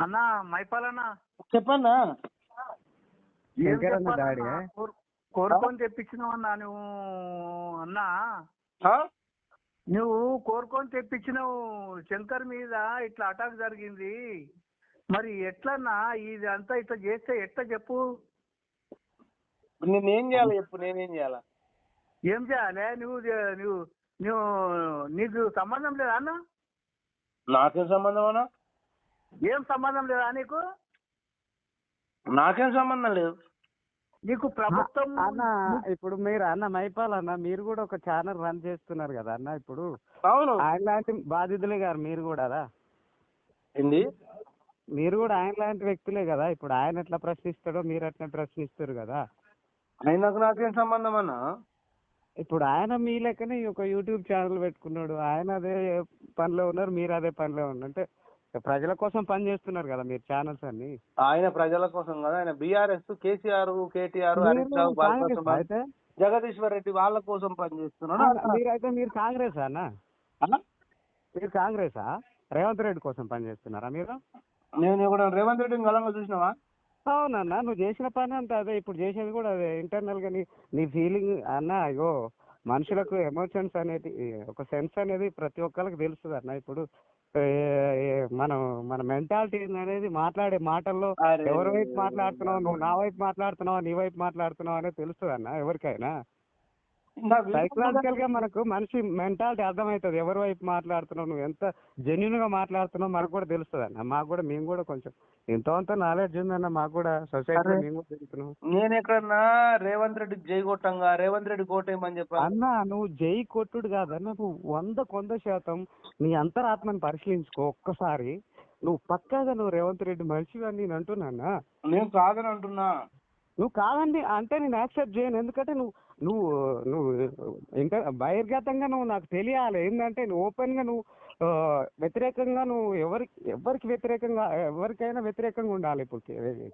అన్నా మైపాలన్నా చెప్పన్నా? డాడీ కోరు- కోరుకొని తెప్పించినావు అన్నా నువ్వు? అన్నా. ఆ? నువ్వు కోరుకొని తెప్పించినావు. శంకర్ మీద ఇట్లా అటాక్ జరిగింది. మరి ఎట్లన్నా ఇది అంతా ఇట్లా చేస్తే ఎట్లా చెప్పు? నేనేం చేయాలి చెప్పు? నేనేం చేయాలా? ఏం చేయాలి? నువ్వు నువ్వు నువ్వు నీకు సంబంధం లేదా అన్న? నాకేం సంబంధం అన్నా? ఏం సంబంధం లేదా నీకు? నాకేం సంబంధం లేదు. నీకు ప్రభుత్వం అన్న ఇప్పుడు మీరు అన్న మైపాల్ అన్న మీరు కూడా ఒక ఛానల్ రన్ చేస్తున్నారు కదా అన్న ఇప్పుడు? అవును. ఆయన లాంటి బాధితులే గారు మీరు కూడా ఏంది? మీరు కూడా ఆయన లాంటి వ్యక్తులే కదా? ఇప్పుడు ఆయన ఎట్లా ప్రశ్నిస్తాడో మీరు అట్లా ప్రశ్నిస్తారు కదా? ఆయనకు నాకేం సంబంధం అన్నా? ఇప్పుడు ఆయన మీ లెక్కనే ఒక యూట్యూబ్ ఛానల్ పెట్టుకున్నాడు. ఆయన అదే పనిలో ఉన్నారు మీరు అదే పనిలో ఉన్నారు. అంటే ప్రజల కోసం పని చేస్తున్నారు కదా మీరు ఛానల్స్ అన్ని. ఆయన ప్రజల కోసం కదా ఆయన బీఆర్ఎస్ కేసీఆర్ కేటీఆర్ అయితే జగదీశ్వర్ రెడ్డి వాళ్ళ కోసం పనిచేస్తున్నాడు మీరైతే మీరు కాంగ్రెస్ అన్న? మీరు కాంగ్రెసా రేవంత్ రెడ్డి కోసం పని చేస్తున్నారా మీరు? నేను ఇక్కడ రేవంత్ రెడ్డిని గలంగా చూసినావా? అవునన్న నువ్వు చేసిన పని అంతా అదే ఇప్పుడు చేసేది కూడా అదే. ఇంటర్నల్గా నీ నీ ఫీలింగ్ అన్న అయ్యో మనుషులకు ఎమోషన్స్ అనేది ఒక సెన్స్ అనేది ప్రతి ఒక్కరికి తెలుస్తుంది అన్న ఇప్పుడు. మనం మన మెంటాలిటీ అనేది మాట్లాడే మాటల్లో. ఎవరి వైపు మాట్లాడుతున్నావు నువ్వు నా వైపు మాట్లాడుతున్నావు నీ వైపు మాట్లాడుతున్నావు అనేది తెలుస్తుంది అన్న ఎవరికైనా సైకలాజికల్ గా మనకు మనిషి మెంటాలిటీ అర్థమవుతుంది. ఎవరి వైపు మాట్లాడుతున్నావు నువ్వు ఎంత జెన్యున్గా మాట్లాడుతున్నావు మనకు కూడా తెలుస్తుంది అన్న మాకు కూడా మేము కూడా కొంచెం ఎంతో అంత నాలెడ్జ్ ఉందన్న మాకు కూడా సొసైటీలో అరే. మేము కూడా తెలుస్తున్నాం నేను ఎక్కడన్నా రేవంత్ రెడ్డికి జై కొట్టంగా రేవంత్ రెడ్డి కోటేయమని చెప్పా. అన్న నువ్వు జై కొట్టుడు కాదన్న. నువ్వు వంద కొంద శాతం నీ అంతరాత్మని పరిశీలించుకో ఒక్కసారి. నువ్వు పక్కాగా నువ్వు రేవంత్ రెడ్డి మనిషివి అని నేను అంటున్నానా నేను కాదని అంటున్నా. నువ్వు కాదండి అంటే నేను యాక్సెప్ట్ చేయను. ఎందుకంటే నువ్వు నువ్వు నువ్వు ఇంకా బహిర్గతంగా నువ్వు నాకు తెలియాలి. ఏంటంటే నువ్వు ఓపెన్గా నువ్వు వ్యతిరేకంగా నువ్వు ఎవరికి ఎవరికి వ్యతిరేకంగా ఎవరికైనా వ్యతిరేకంగా ఉండాలి. ఇప్పుడు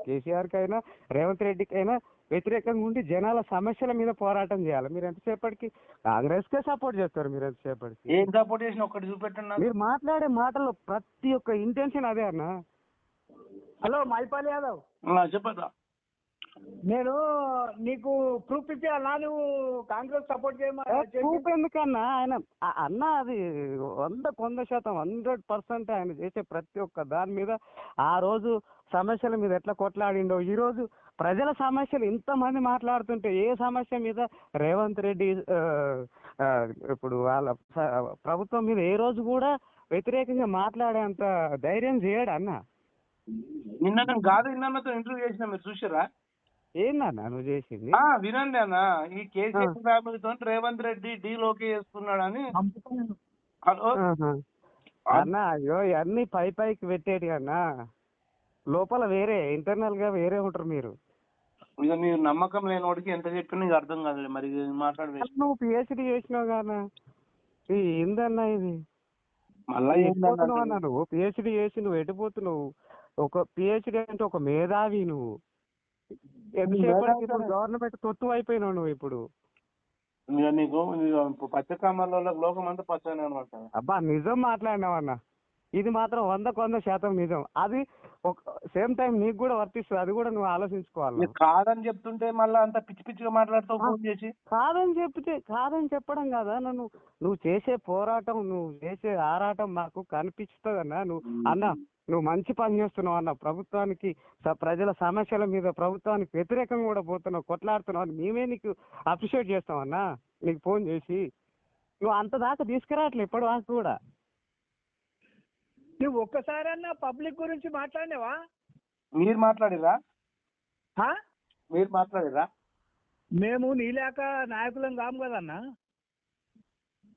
కేసీఆర్ కైనా రేవంత్ రెడ్డికైనా వ్యతిరేకంగా ఉండి జనాల సమస్యల మీద పోరాటం చేయాలి. మీరు ఎంతసేపటికి కాంగ్రెస్ కే సపోర్ట్ చేస్తారు మీరు ఎంతసేపటికి? ఏం సపోర్ట్ చేసిన ఒక్కటి చూపెట్టండి. నాకు. మీరు మాట్లాడే మాటల్లో ప్రతి ఒక్క ఇంటెన్షన్ అదే అన్న. హలో మైపాల్ యాదవ్. చెప్పదా నేను నీకు ప్రూఫ్ ఇచ్చేయాలా నువ్వు కాంగ్రెస్ సపోర్ట్ ఏ, ప్రూఫ్ ఎందుకన్నా? ఆయన అన్న అది వంద కొంద శాతం హండ్రెడ్ పర్సెంట్ ఆయన చేసే ప్రతి ఒక్క దాని మీద ఆ రోజు సమస్యల మీద ఎట్లా కొట్లాడిండో ఈ రోజు ప్రజల సమస్యలు ఇంతమంది మాట్లాడుతుంటే ఏ సమస్య మీద రేవంత్ రెడ్డి ఇప్పుడు వాళ్ళ ప్రభుత్వం మీద ఏ రోజు కూడా వ్యతిరేకంగా మాట్లాడేంత ధైర్యం చేయడు అన్న. నిన్న నేను కాదు నిన్నతో ఇంటర్వ్యూ చేసిన మీరు చూసారా ఏందన్న నువ్వు చేసింది? ఆ, వినండి అన్న ఈ కేసీఆర్ ఫ్యామిలీతో రేవంత్ రెడ్డి డీలోకి వేసుకున్నాడని హలో? ఆహా. అన్న అయ్యో ఇవన్నీ పై పైకి పెట్టేటి అన్న. లోపల వేరే ఇంటర్నల్గా వేరే ఉంటారు మీరు. ఇక మీరు నమ్మకం లేని వాడికి ఎంత చెప్పినా నీకు అర్థం కాదు మరి మాట్లాడవేసి నువ్వు పిహెచ్డి చేసినావు కానా ఏందన్న ఇది? మళ్ళా అన్న నువ్వు. పిహెచ్డి చేసి నువ్వు ఎటుపోతున్నావు ఒక పిహెచ్డి అంటే ఒక మేధావి నువ్వు. ఇప్పుడు గవర్నమెంట్ తొత్తు అయిపోయినావు నువ్వు ఇప్పుడు. ఇక నీకు పచ్చ కామర్లో లోకం అంతా పచ్చని అనమాట. అబ్బా నిజం మాట్లాడినావు అన్న ఇది మాత్రం వందకు వంద శాతం నిజం. అది ఒక సేమ్ టైం నీకు కూడా వర్తిస్తుంది. అది కూడా నువ్వు ఆలోచించుకోవాలి. కాదని చెప్తుంటే మళ్ళీ అంత పిచ్చి పిచ్చిగా మాట్లాడుతావు ఫోన్ చేసి? కాదని చెప్తే కాదని చెప్పడం కదా? నన్ను నువ్వు చేసే పోరాటం నువ్వు చేసే ఆరాటం మాకు కనిపిస్తుంది అన్న నువ్వు అన్న నువ్వు మంచి పని చేస్తున్నావు అన్న. ప్రభుత్వానికి ప్రజల సమస్యల మీద ప్రభుత్వానికి వ్యతిరేకంగా కూడా పోతున్నావు కొట్లాడుతున్నావు అని మేమే నీకు అప్రిషియేట్ చేస్తాం అన్న. నీకు ఫోన్ చేసి. నువ్వు అంత దాకా తీసుకురావట్లే ఇప్పటి వరకు కూడా. నువ్వు ఒక్కసారన్నా పబ్లిక్ గురించి మాట్లాడినావా? మీరు మాట్లాడిరా? మీరు మాట్లాడిరా మేము నీలేక నాయకులం కాము కదన్నా.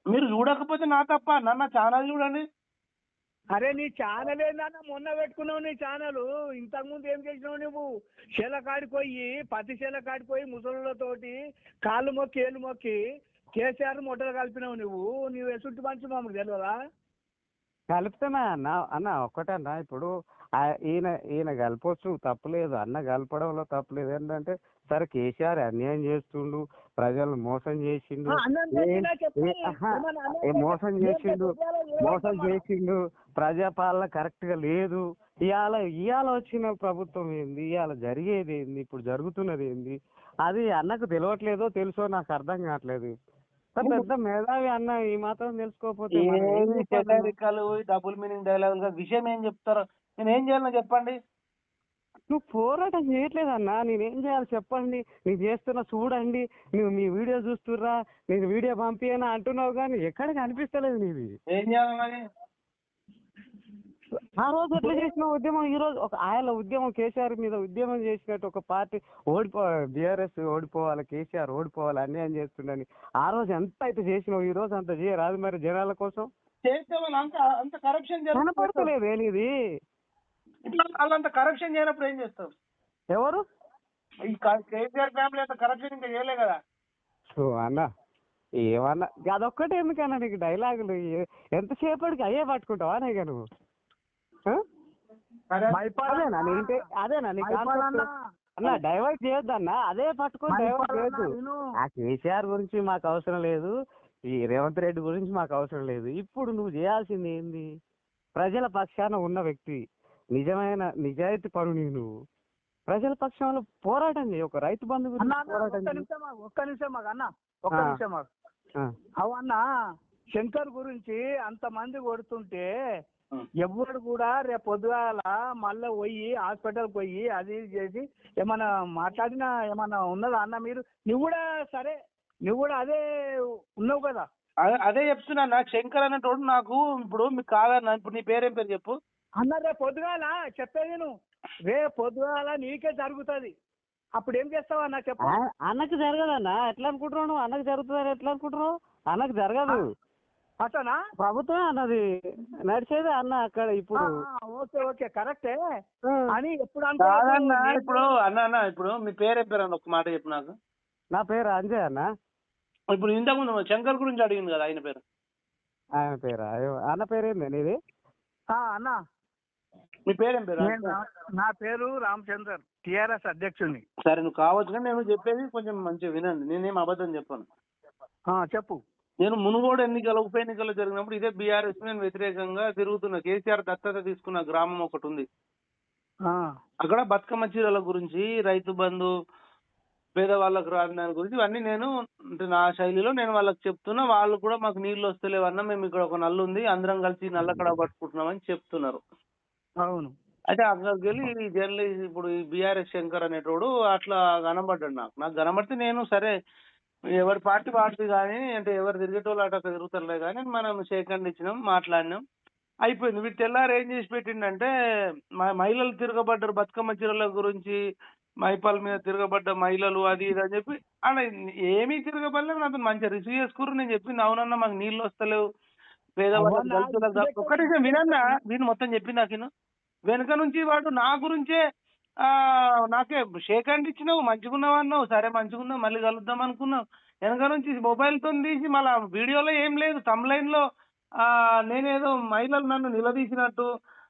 మీరు చూడకపోతే నా తప్ప నన్న ఛానల్ చూడండి. అరే నీ ఛానల్ ఏందన్నా మొన్న పెట్టుకున్నావు నీ ఛానల్. ఇంతకుముందు ఏం చేసినావు నువ్వు? శీల కాడికి పోయి పత్తి శీల కాడికి పోయి ముసలులతోటి కాళ్ళు మొక్కి ఏళ్ళు మొక్కి కేసీఆర్ మొట్టలు కలిపినావు నువ్వు. నువ్వు ఎసుంటి మంచి మామూలు తెలియదా కలిపితేనే అన్న అన్న ఒక్కటే అన్న ఇప్పుడు ఈయన ఈయన కలపొచ్చు తప్పులేదు అన్న కలపడంలో తప్పులేదు ఏంటంటే సరే కేసీఆర్ అన్యాయం చేస్తుండు ప్రజలను మోసం చేసిండు. మోసం చేసిండు? మోసం? చేసిండు? ప్రజాపాలన కరెక్ట్గా లేదు. ఇవాళ ఇవాళ వచ్చిన ప్రభుత్వం ఏంది? ఇవాళ జరిగేది ఏంది? ఇప్పుడు జరుగుతున్నది ఏంది? అది అన్నకు తెలియట్లేదో తెలుసో నాకు అర్థం కావట్లేదు. పెద్ద మేధావి అన్న ఈ మాత్రం తెలుసుకోకపోతే డబుల్ మీనింగ్ డైలాగులు విషయం ఏం చెప్తారో? నేను ఏం చేయాలో చెప్పండి. నువ్వు పోరాటం చేయట్లేదన్నా నేనేం చేయాలి చెప్పండి. నేను చేస్తున్నా చూడండి. నువ్వు మీ వీడియో చూస్తుర్రా. నేను వీడియో పంపియనా అంటున్నావు కానీ ఎక్కడ కనిపిస్తలేదు నీది ఏం చేయాలి ఆ రోజు ఎట్లా చేసిన ఉద్యమం? ఈ రోజు ఒక ఆయన ఉద్యమం కేసీఆర్ మీద ఉద్యమం చేసినట్టు ఒక పార్టీ ఓడిపో బీఆర్ఎస్ ఓడిపోవాలి కేసీఆర్ ఓడిపోవాలి అన్యాయం చేస్తుండని ఆ రోజు ఎంత అయితే చేసినావు? ఈ రోజు అంత చేయరాదు మరి జనాల కోసం? అంత కరప్షన్ కనపడతలేదు వాళ్ళంత కరప్షన్ చేయనప్పుడు ఏం చేస్తావు ఎవరు? ఈ కేసీఆర్ ఫ్యామిలీ అంత కరప్షన్ ఇంకా చేయలే కదా. సో అన్న ఏమన్నా అదొక్కటే ఎందుకన్నా నీకు డైలాగులు ఎంతసేపటికి అయ్యే పట్టుకుంటావా నీకు నువ్వు? అదేనా? ఇంటే అదేనా? అన్న. డైవర్ట్ చేయొద్దు అన్న అదే పట్టుకొని డైవర్ట్ చేయొద్దు. ఆ కేసీఆర్ గురించి మాకు అవసరం లేదు. ఈ రేవంత్ రెడ్డి గురించి మాకు అవసరం లేదు. ఇప్పుడు నువ్వు చేయాల్సింది ఏంది? ప్రజల పక్షాన ఉన్న వ్యక్తి. నిజమైన నిజాయితీ పరుని నువ్వు. ప్రజల పక్షంలో పోరాటం చేయి. ఒక రైతు బంధు ఒక్క నిమిషం ఆగు, ఒక్క నిమిషం ఆగు, అన్న. ఒక్క. నిమిషం. ఆ, అవన్న శంకర్ గురించి అంతమంది కొడుతుంటే ఎవ్వడు కూడా రేపు పొద్దుగాల మళ్ళీ పోయి హాస్పిటల్ పోయి అది ఇది చేసి ఏమన్నా మాట్లాడినా ఏమన్నా ఉన్నదా అన్న మీరు? నువ్వు కూడా సరే నువ్వు కూడా అదే ఉన్నావు కదా. అదే- అదే చెప్తున్నా నాకు శంకర్ అనేటోడు నాకు ఇప్పుడు మీకు కాదన్న ఇప్పుడు నీ పేరేం పేరు చెప్పు? అన్న రేపు పొద్దుగాల చెప్పేది నువ్వు రేపు పొద్దుగాల నీకే జరుగుతుంది. అప్పుడు ఏం చేస్తావు అన్న చెప్పు. అన్నకు జరగదన్నా. ఎట్లా అనుకుంటున్నావు అన్నకు జరుగుతుందని ఎట్లా అనుకుంటున్నావు? అన్నకు జరగదు. అతనా? ప్రభుత్వం అన్నది. నడిచేది అన్న అక్కడ ఇప్పుడు. ఓకే ఓకే కరెక్టే. అని ఎప్పుడు అనుకోవద్దు. ఇప్పుడు అన్న అన్న ఇప్పుడు మీ పేరేం పేరు అన్న? ఒక మాట చెప్పు నాకు. నా పేరు అంజయ్ అన్న. ఇప్పుడు ఇంతకుముందు శంకర్ గురించి అడిగింది కదా ఆయన పేరు. ఆయన పేరు? అన్న పేరు ఏంది నీది? ఆ, అన్న. మీ పేరేం పేరు? నేను రా- నా పేరు రామచందర్ టిఆర్ఎస్ అధ్యక్షుని సరే నువ్వు కావచ్చు కానీ నేను చెప్పేది కొంచెం మంచిగా వినండి. నేనేం అబద్ధం చెప్పాను. ఆ, చెప్పు. నేను మునుగోడు ఎన్నికల ఉప ఎన్నికలు జరిగినప్పుడు ఇదే బీఆర్ఎస్ నేను వ్యతిరేకంగా తిరుగుతున్న కేసీఆర్ దత్తత తీసుకున్న గ్రామం ఒకటి ఉంది అక్కడ బతుకమ్మ చీరల గురించి రైతు బంధు పేదవాళ్ళకు రాని దాని గురించి ఇవన్నీ నేను అంటే నా శైలిలో నేను వాళ్ళకి చెప్తున్నా. వాళ్ళు కూడా మాకు నీళ్ళు వస్తలేవన్నా మేము ఇక్కడ ఒక నల్లు ఉంది అందరం కలిసి నల్లకడ పట్టుకుంటున్నామని చెప్తున్నారు. అవును. అయితే అక్కడికి వెళ్ళి జర్నలిస్ట్ ఇప్పుడు ఈ బీఆర్ఎస్ శంకర్ అనేటోడు అట్లా కనబడ్డాడు నాకు. నాకు కనబడితే నేను సరే ఎవరి పార్టీ పార్టీ కానీ అంటే ఎవరు తిరిగేటోళ్ళు అటు తిరుగుతారులే కానీ మనం సేకండ్ ఇచ్చినాం మాట్లాడినాం. అయిపోయింది. వీటి తెల్లారు ఏం చేసి పెట్టిండంటే మ- మహిళలు తిరగబడ్డారు బతుకమ్మ చీరల గురించి మైపాల్ మీద తిరగబడ్డ మహిళలు అది ఇది అని చెప్పి అలా ఏమీ తిరగబడలేదు అతను మంచిగా రిసీవ్ చేసుకుర్రు నేను చెప్పింది. అవునన్నా మాకు నీళ్ళు వస్తలేవు. పేదవాళ్ళకి ఒక్క నిమిషం వినన్నా వీడు మొత్తం చెప్పి నాకు వెనక నుంచి వాడు నా గురించే నాకే షేక్ హ్యాండ్ ఇచ్చినావు మంచిగున్నావు అన్నావు సరే మంచిగున్నావు మళ్ళీ కలుద్దాం అనుకున్నావు. వెనక నుంచి మొబైల్తో తీసి మళ్ళా వీడియోలో ఏం లేదు తమ్లైన్లో ఆ నేనేదో మహిళలు నన్ను నిలదీసినట్టు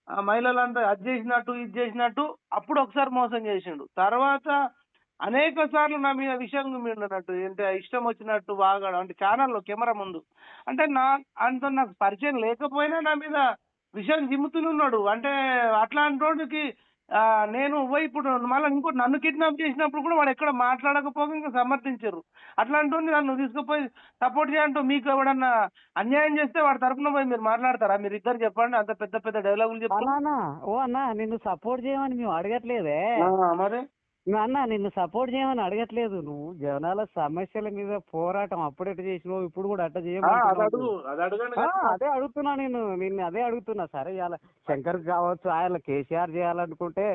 ఆ మహిళలంతా అది చేసినట్టు ఇది చేసినట్టు అప్పుడు ఒకసారి మోసం చేసిండు. తర్వాత అనేక సార్లు నా మీద విషయం మీడినట్టు అంటే ఇష్టం వచ్చినట్టు బాగా అంటే ఛానల్లో కెమెరా ముందు. అంటే నా అంత నాకు పరిచయం లేకపోయినా నా మీద విషయం జిమ్ముతున్నాడు అంటే అట్లాంటి వాడికి నేను పోయి ఇప్పుడు మళ్ళీ ఇంకోటి నన్ను కిడ్నాప్ చేసినప్పుడు కూడా వాడు ఎక్కడ మాట్లాడకపోగా ఇంకా సమర్థించారు. అట్లాంటి నన్ను తీసుకుపోయి సపోర్ట్ చేయంటూ మీకు ఎవడన్నా అన్యాయం చేస్తే వాడి తరపున పోయి మీరు మాట్లాడతారా? మీరు ఇద్దరు చెప్పండి అంత పెద్ద పెద్ద డైలాగులు చెప్తారు ఓ అన్న నిన్ను సపోర్ట్ చేయమని మేము అడగట్లేదే. మరి? అన్న నిన్ను సపోర్ట్ చేయమని అడగట్లేదు. నువ్వు జనాల సమస్యల మీద పోరాటం అప్పుడు ఎట్ట చేసినావు ఇప్పుడు కూడా అట్ట ఆ, అది అడుగుతున్నా నేను నిన్ను అదే అడుగుతున్నా. సరే ఇవాళ శంకర్ కావచ్చు ఆయన కేసీఆర్ చేయాలనుకుంటే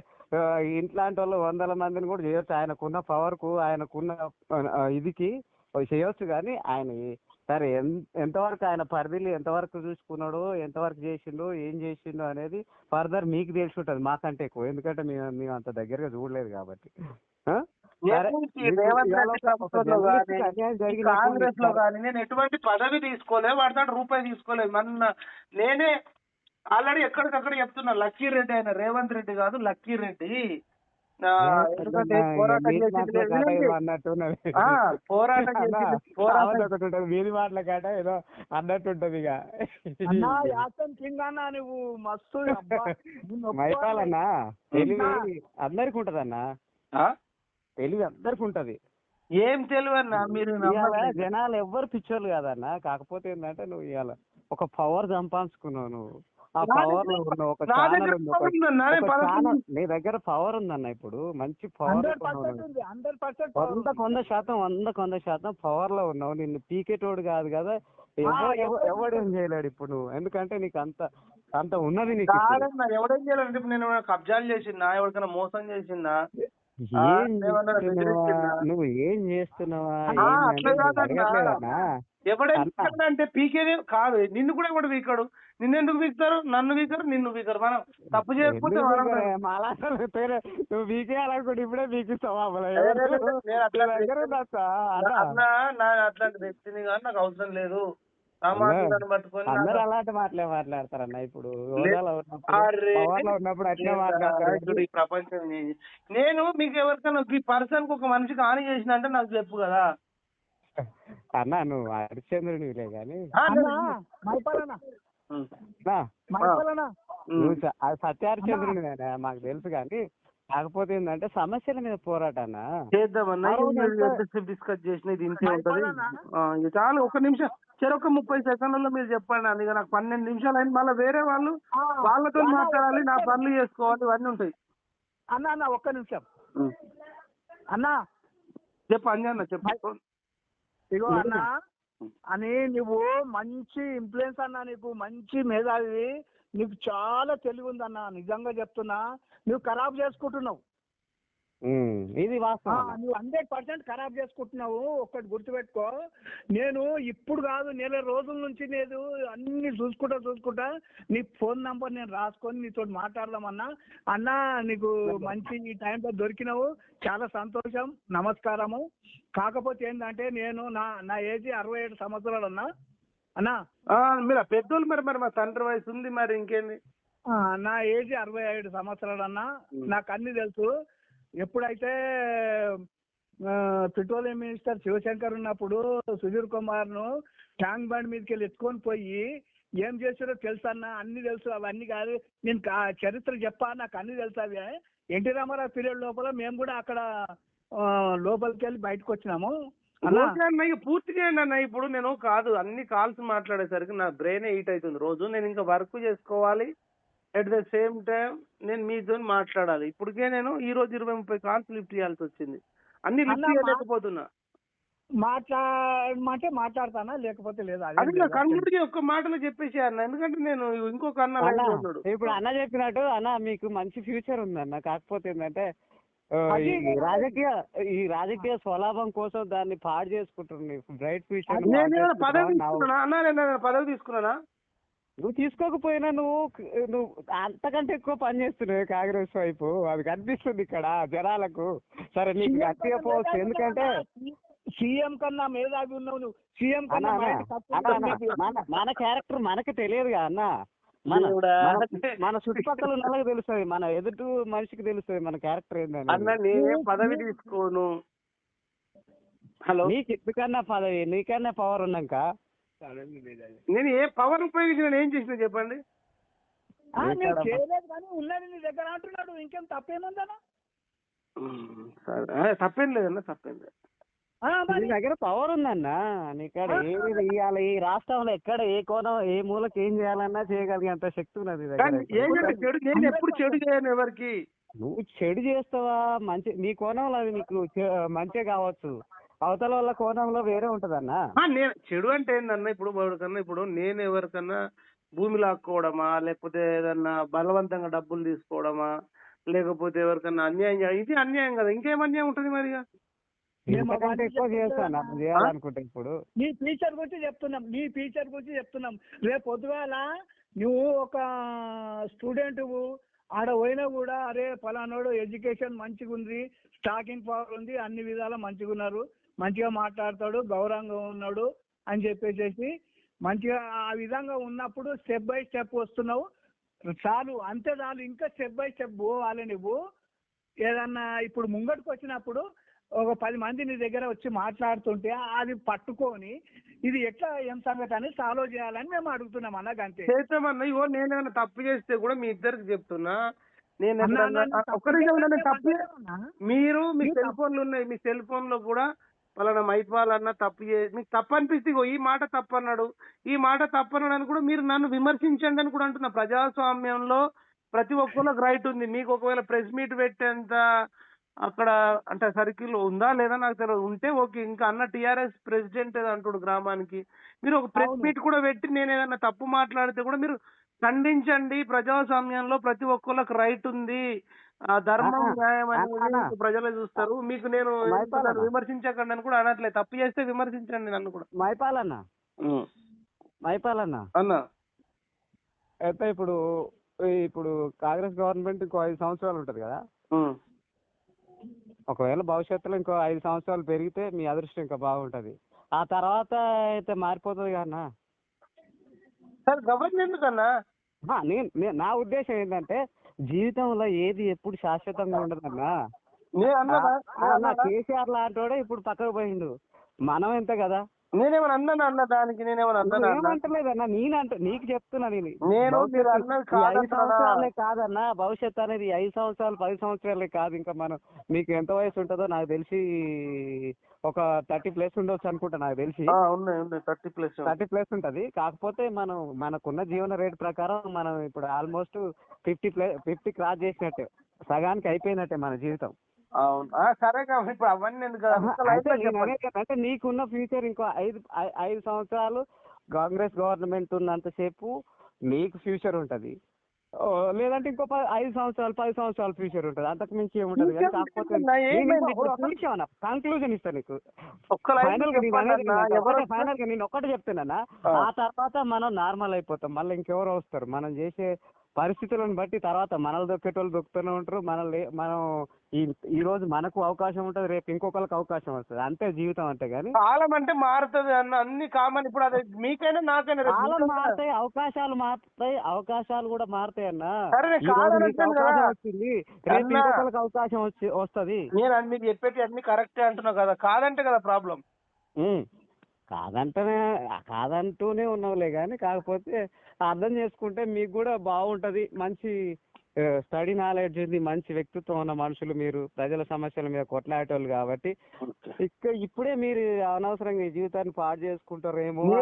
ఇట్లాంటి వాళ్ళు వందల మందిని కూడా చేయొచ్చు. ఆయనకున్న పవర్కు ఆయనకున్న ఇదికి చేయొచ్చు. కానీ ఆయన సరే ఎంతవరకు ఆయన పరిధిలో ఎంతవరకు చూసుకున్నాడు ఎంతవరకు చేసిండు ఏం చేసిండు అనేది ఫర్దర్ మీకు తెలిసి ఉంటుంది మాకంటే ఎక్కువ. ఎందుకంటే మేము మేము అంత దగ్గరగా చూడలేదు కాబట్టి. కాంగ్రెస్లో కానీ నేను ఎటువంటి పదవి తీసుకోలేదు వాడితో రూపాయి తీసుకోలేదు. మన నేనే ఆల్రెడీ ఎక్కడికక్కడ చెప్తున్నా లక్కీ రెడ్డి ఆయన రేవంత్ రెడ్డి కాదు లక్కీ రెడ్డి. ఉంటది వీధి మాటల కాట ఏదో అన్నట్టు ఉంటది ఇక అన్నా అన్నా నువ్వు మస్తు. మైపాలన్నా తెలివి అన్నా. అందరికి ఉంటదన్నా ఆ? తెలివి అందరికి ఉంటది ఏం తెలివన్నా మీరు ఇవాళ నమ్మట్లేదు. జనాలు ఎవ్వరు పిచ్చోళ్ళు కాదన్నా కాకపోతే ఏంటంటే నువ్వు ఇవాళ ఒక పవర్ సంపాదించుకున్నావు నువ్వు ఆ పవర్లో ఉన్న ఒక నా ఛానల్ ఉంది ఒక- ఛానల్ నీ దగ్గర పవర్ ఉందన్న ఇప్పుడు? మంచి పవర్ వంద కొంద శాతం వంద కొంద శాతం పవర్లో ఉన్నావు. నిన్ను పీకేటోడు కాదు కదా. ఎవడు చేయలేడు ఇప్పుడు నువ్వు? ఎందుకంటే నీకు అంత అంత ఉన్నది నీకు ఎవడేం చేయాలంటే ఇప్పుడు నేను కబ్జాలు చేసిందా? ఎవరికైనా మోసం చేసిందా? ఏం? నువ్వు ఏం చేస్తున్నావా? ఆ, ఏం అట్లా అనేది కాదన్నా. అడగట్లేదన్నా? ఎవడేం అన్నా. చేయాలంటే అంటే పీకేదే కాదు. నిన్ను కూడా ఎవడు వీకాడు నిన్ను ఎందుకు వీక్తారు? నన్ను వీకరు నిన్ను వీకరు మనం తప్పు చేయకపోతే ఎందుకు మనం నువ్వు వీకే అనుకుంటే ఇప్పుడే వీకిస్తావా అట్లా? అన్న, అన్నా అట్లాంటి వ్యక్తిని కానీ నాకు అవసరం లేదు. సామాన్యులను పట్టుకొని అందరూ నాకు- అలాంటి మాటలే మాట్లాడతారన్న ఇప్పుడు. ఉన్నప్పుడు మాట్లాడతారు ఈ ప్రపంచం నేను మీకు ఎవరికైనా ఈ పర్సన్కు ఒక మనిషికి హాని చేసిన అంటే నాకు చెప్పు కదా. అన్న నువ్వు హరిశ్చంద్రునివిలే కానీ ఆ, అన్నా నేను- మైపాలన్నా ఉం. నా, మైపాలన్నా ఉం. నువ్వు స- ఆ సత్యహరిశ్చంద్రునివేనా మాకు తెలుసు కానీ కాకపోతే ఏంటంటే సమస్యల మీద ఎంతసేపు డిస్కస్ చేసిన ఇది ఇంతే ఉంటది. అయిపోయిందా? ఆ, ఇది చాలు ఒక నిమిషం. చెరొక ముప్పై సెకండ్లలో మీరు చెప్పండి అందుకే నాకు పన్నెండు నిమిషాలు అయింది. మళ్ళీ వేరే వాళ్ళు వాళ్ళతో అన్నా, మాట్లాడాలి నా. పనులు చేసుకోవాలి ఇవన్నీ ఉంటాయి. అన్నా అన్న ఒక్క నిమిషం. అన్నా. చెప్పు అంజన్న చెప్పు. ఇగో అన్న. అని నువ్వు మంచి ఇన్ఫ్లుయెన్స్ అన్న నీకు మంచి మేధావి నీకు చాలా తెలివి ఉందన్న నిజంగా చెప్తున్నా నువ్వు ఖరాబ్ చేసుకుంటున్నావు. ఇది వాస్తవం. నువ్వు హండ్రెడ్ పర్సెంట్ ఖరాబ్ చేసుకుంటున్నావు. ఒక్కటి గుర్తుపెట్టుకో. నేను ఇప్పుడు కాదు నెల రోజుల నుంచి నేను అన్ని చూసుకుంటా చూసుకుంటా. నీ ఫోన్ నంబర్ నేను రాసుకొని నీతో మాట్లాడదామన్నా. అన్నా నీకు మంచి ఈ టైంలో దొరికినావు. చాలా సంతోషం. నమస్కారము. కాకపోతే ఏంటంటే నేను నా నా ఏజ్ అరవై ఏడు సంవత్సరాలు అన్నా. అన్నా? ఆ, మీరు పెద్దోళ్ళు మరి మరి మా తండ్రి వయసు ఉంది మరి ఇంకేంది? నా ఏజ్ అరవై ఏడు సంవత్సరాలు అన్న. నాకు అన్ని తెలుసు. ఎప్పుడైతే పెట్రోలియం మినిస్టర్ శివశంకర్ ఉన్నప్పుడు సుధీర్ కుమార్ను ట్యాంక్ బండ్ మీదకి వెళ్ళి ఎత్తుకొని పోయి ఏం చేసారో తెలుసు అన్న అన్ని తెలుసు అవన్నీ కాదు. నేను చరిత్ర చెప్పా నాకు అన్ని తెలుసు అవి. ఎన్టీ రామారావు పీరియడ్ లోపల మేము కూడా అక్కడ లోపలికి వెళ్ళి బయటకు వచ్చినాము అన్నా పూర్తిగా పూర్తి చేయండి అన్న ఇప్పుడు నేను కాదు అన్ని కాల్స్ మాట్లాడేసరికి నా బ్రెయిన్ హీట్ అవుతుంది రోజు నేను ఇంకా వర్క్ చేసుకోవాలి. అట్ ద సేమ్ టైం నేను మీతో మాట్లాడాలి. ఇప్పటికే నేను ఈ రోజు ఇరవై ముప్పై కాల్స్ లిఫ్ట్ చేయాల్సి వచ్చింది. అన్ని లిఫ్ట్ చేయలేకపోతున్నా. మాట్లాడమంటే మాట్లాడతానా? లేకపోతే లేదా? అది? కన్నుడికి ఒక్క మాటలో చెప్పేసి అన్న. ఎందుకంటే నేను ఇంకొక అన్న. ఇప్పుడు అన్న చెప్పినట్టు అన్న మీకు మంచి ఫ్యూచర్ ఉందన్న. కాకపోతే ఏంటంటే రాజకీయ ఈ రాజకీయ స్వలాభం కోసం దాన్ని పాడు చేసుకుంటున్నారు బ్రైట్ ఫ్యూచర్ పదవి తీసుకున్నానా? అన్న నేను ఏమైనా పదవి తీసుకున్నానా? నువ్వు తీసుకోకపోయినా నువ్వు నువ్వు అంతకంటే ఎక్కువ పని చేస్తున్నావు కాంగ్రెస్ వైపు. అది కనిపిస్తుంది ఇక్కడ జనాలకు. సరే నీకు గట్టిగా పోవచ్చు. ఎందుకంటే సీఎం కన్నా మేధావి ఉన్నావు నువ్వు. సీఎం కన్నా. మన మన క్యారెక్టర్ మనకి తెలియదుగా అన్న. మన. మన- చుట్టుపక్కల ఉన్న వాళ్ళకి తెలుస్తుంది. మన ఎదుటి మనిషికి తెలుస్తుంది మన క్యారెక్టర్ అన్న నేనే పదవి తీసుకోను హలో? నీకు ఎందుకన్నా పదవి? నీకన్నా పవర్ ఉన్నాక? నేను ఏ పవర్ ఉపయోగించి నేను ఏం చేసిన చెప్పండి. ఆ, నేను చేయలేదు కానీ ఉన్నది నీ దగ్గర అంటున్నాడు. ఇంకేం తప్పేముందనా సరే. తప్పేం లేదన్న తప్పేం లేదు. ఆ, నీ మరి. దగ్గర పవర్ ఉందన్న. నీకాడ ఏది ఇవాళ ఈ రాష్ట్రంలో ఎక్కడ ఏ కోణం ఏ మూలకి ఏం చేయాలన్నా చేయగలిగేంత శక్తి ఉన్నది చెడు నేను ఎప్పుడు చెడు చేయను ఎవరికి? నువ్వు చెడు చేస్తావా? మంచి నీ కోణంలో అది నీకు మంచే కావచ్చు. అవతల వాళ్ళ కోణంలో వేరే ఉంటదన్నా? ఆ, నేను చెడు అంటే ఏందన్న ఇప్పుడు ఎవరికన్నా ఇప్పుడు నేను ఎవరికన్నా భూమి లాక్కోవడమా లేకపోతే ఏదన్నా బలవంతంగా డబ్బులు తీసుకోవడమా లేకపోతే ఎవరికన్నా అన్యాయం ఇది అన్యాయం కదా ఇంకేం అన్యాయం ఉంటుంది మరి ఇక? మేము ఇంతకంటే అవన్నీ ఎక్కువ చేస్తాను? చెప్తున్నాం. చేయాలనుకుంటే ఇప్పుడు? నీ ఫ్యూచర్ గురించి చెప్తున్నాం. నీ ఫ్యూచర్ గురించి చెప్తున్నాం. రేపు పొద్దుగాల నువ్వు ఒక స్టూడెంట్ ఆడ పోయినా కూడా అరే ఫలానోడు ఎడ్యుకేషన్ మంచిగా ఉంది స్టాకింగ్ పవర్ ఉంది అన్ని విధాలా మంచిగా ఉన్నారు మంచిగా మాట్లాడతాడు గౌరవంగా ఉన్నాడు అని చెప్పేసి మంచిగా ఆ విధంగా ఉన్నప్పుడు స్టెప్ బై స్టెప్ వస్తున్నావు. చాలు అంతే చాలు ఇంకా స్టెప్ బై స్టెప్ పోవాలి నువ్వు. ఏదన్నా ఇప్పుడు ముంగటికి వచ్చినప్పుడు ఒక పది మంది నీ దగ్గర వచ్చి మాట్లాడుతుంటే అది పట్టుకొని ఇది ఎట్లా ఏం సంగతి అని సాల్వ్ చేయాలని మేము అడుగుతున్నాం అన్న అంతే చేస్తామన్నా ఇగో నేనేమైనా తప్పు చేస్తే కూడా మీ ఇద్దరికి చెప్తున్నా. నేను అన్న, ఎప్పుడన్నా- అన్న, ఒక్క నిమిషం ఉండండి, నేను తప్పు తప్పు చేయమన్నా? మీరు మీ సెల్ ఫోన్లు ఉన్నాయి మీ సెల్ ఫోన్లో కూడా పలానా మైపాలన్న తప్పు చే మీకు తప్పు అనిపిస్తే ఈ మాట తప్పు అన్నాడు ఈ మాట తప్పు అన్నాడు అని కూడా మీరు నన్ను విమర్శించండి అని కూడా అంటున్నా. ప్రజాస్వామ్యంలో ప్రతి ఒక్కరికి రైట్ ఉంది. మీకు ఒకవేళ ప్రెస్ మీట్ పెట్టేంత అక్కడ అంటే సర్కిల్ ఉందా లేదా నాకు తెలియదు ఉంటే ఓకే ఇంకా అన్న టిఆర్ఎస్ ప్రెసిడెంట్ అంటాడు గ్రామానికి. మీరు ఒక ప్రెస్. మీట్ కూడా పెట్టి నేను ఏదైనా తప్పు మాట్లాడితే కూడా మీరు ఖండించండి. ప్రజాస్వామ్యంలో ప్రతి ఒక్కరికి రైట్ ఉంది. ధర్మం న్యాయం అనేది. ప్రజలే చూస్తారు. మీకు నేను. విమర్శించకండి అని కూడా అనట్లేదు తప్పు చేస్తే విమర్శించండి నన్ను కూడా. మైపాలన్న. మైపాలన్న. అన్న. అయితే ఇప్పుడు ఇప్పుడు కాంగ్రెస్ గవర్నమెంట్ ఇంకో ఐదు సంవత్సరాలు ఉంటది కదా. ఒకవేళ భవిష్యత్తులో ఇంకో ఐదు సంవత్సరాలు పెరిగితే మీ అదృష్టం ఇంకా బాగుంటది. ఆ తర్వాత అయితే మారిపోతుంది కదన్నా సరే గవర్నమెంట్ ఎందుకన్నా ఆ, నేను నా ఉద్దేశం ఏంటంటే జీవితంలో ఏది ఎప్పుడు శాశ్వతంగా ఉండదన్నా? కేసీఆర్ లాంటోడే ఇప్పుడు పక్కకు పోయిండు. మనం ఎంత కదా? నేనేమన్నా అన్నానా అన్న దానికి? నేనేమన్నా అన్నానా అన్న? ఏమంటలేదన్నా నేనంట నీకు చెప్తున్నా నేను. నేను మీరు అన్నది ఐదు. సంవత్సరాలే కాదన్నా భవిష్యత్ అనేది ఐదు సంవత్సరాలు పది సంవత్సరాలే కాదు. ఇంకా మనం మీకు ఎంత వయసు ఉంటుందో నాకు తెలిసి ఒక థర్టీ ప్లస్ ఉండొచ్చు అనుకుంటా నాకు తెలిసి. ఆ, ఉన్నాయి ఉన్నాయి. థర్టీ ప్లస్ థర్టీ ప్లస్ ఉంటది. కాకపోతే మనం మనకున్న జీవన రేట్ ప్రకారం మనం ఇప్పుడు almost fifty plus fifty cross చేసినట్టే. సగానికి అయిపోయినట్టే మన జీవితం. అవును. సరే కాబట్టి ఇప్పుడు అవన్నీ ఎందుకు అంటే నీకున్న ఫ్యూచర్ ఇంకో ఐదు ఐదు సంవత్సరాలు కాంగ్రెస్ గవర్నమెంట్ ఉన్నంతసేపు నీకు ఫ్యూచర్ ఉంటది. లేదంటే ఇంకో ఐదు సంవత్సరాలు పది సంవత్సరాలు ఫ్యూచర్ ఉంటది. అంతకు మించి ఏముంటది కాకపోతే? కంక్లూజన్ ఇస్తా నీకు. ఫైనల్ ఫైనల్గా నేను ఒక్కటే చెప్తున్నా ఆ. ఆ తర్వాత మనం నార్మల్ అయిపోతాం. మళ్ళీ ఇంకెవరో వస్తారు? మనం చేసే పరిస్థితులను బట్టి తర్వాత మనల్ని దొక్కేటోళ్ళు దొక్కుతూనే ఉంటారు. మనల్ని మనం ఈ ఈ రోజు మనకు అవకాశం ఉంటుంది రేపు ఇంకొకరికి అవకాశం వస్తుంది. అంతే జీవితం అంటే కానీ కాలం అంటే మారుతుంది అన్న అన్ని కామన్ ఇప్పుడు అది మీకైనా నాకైనా కాలం మారుతాయి అవకాశాలు మారుతాయి అవకాశాలు కూడా మారుతాయి అన్న. వచ్చింది రేపు. ఇంకొకరికి అవకాశం వచ్చి వస్తుంది. నేను అన్ని మీకు చెప్పేటి అన్ని కరెక్టే అంటున్నావు కదా. కాదంటే కదా ప్రాబ్లం. కాదంటనే కాదంటూనే ఉన్నావులే కానీ కాకపోతే అర్థం చేసుకుంటే మీకు కూడా బాగుంటది మంచి స్టడీ నాలెడ్జ్ ఉంది మంచి వ్యక్తిత్వం ఉన్న మనుషులు మీరు ప్రజల సమస్యల మీద కొట్లాడేటోళ్ళు కాబట్టి ఇక్క ఇప్పుడే మీరు అనవసరంగా ఈ జీవితాన్ని పాడు చేసుకుంటారేమో. నా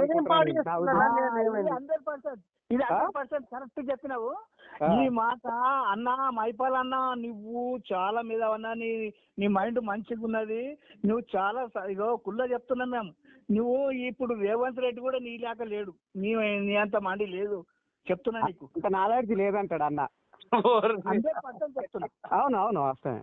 ఇది పర్సెంట్. కరెక్ట్ చెప్పినావు. ఈ మాట అన్న మైపాల్ అన్న నువ్వు చాలా మీద అన్నా నీ నీ మైండ్ మంచిగా ఉన్నది. నువ్వు చాలా ఇగో కుల్ల చెప్తున్నా మేము నువ్వు ఇప్పుడు రేవంత్ రెడ్డి కూడా నీ లేక లేడు. నీ నీ అంత మండి లేదు. చెప్తున్నా నీకు. నాలెడ్జ్ లేదంటాడు అన్న. అవును అవును వాస్తవమే.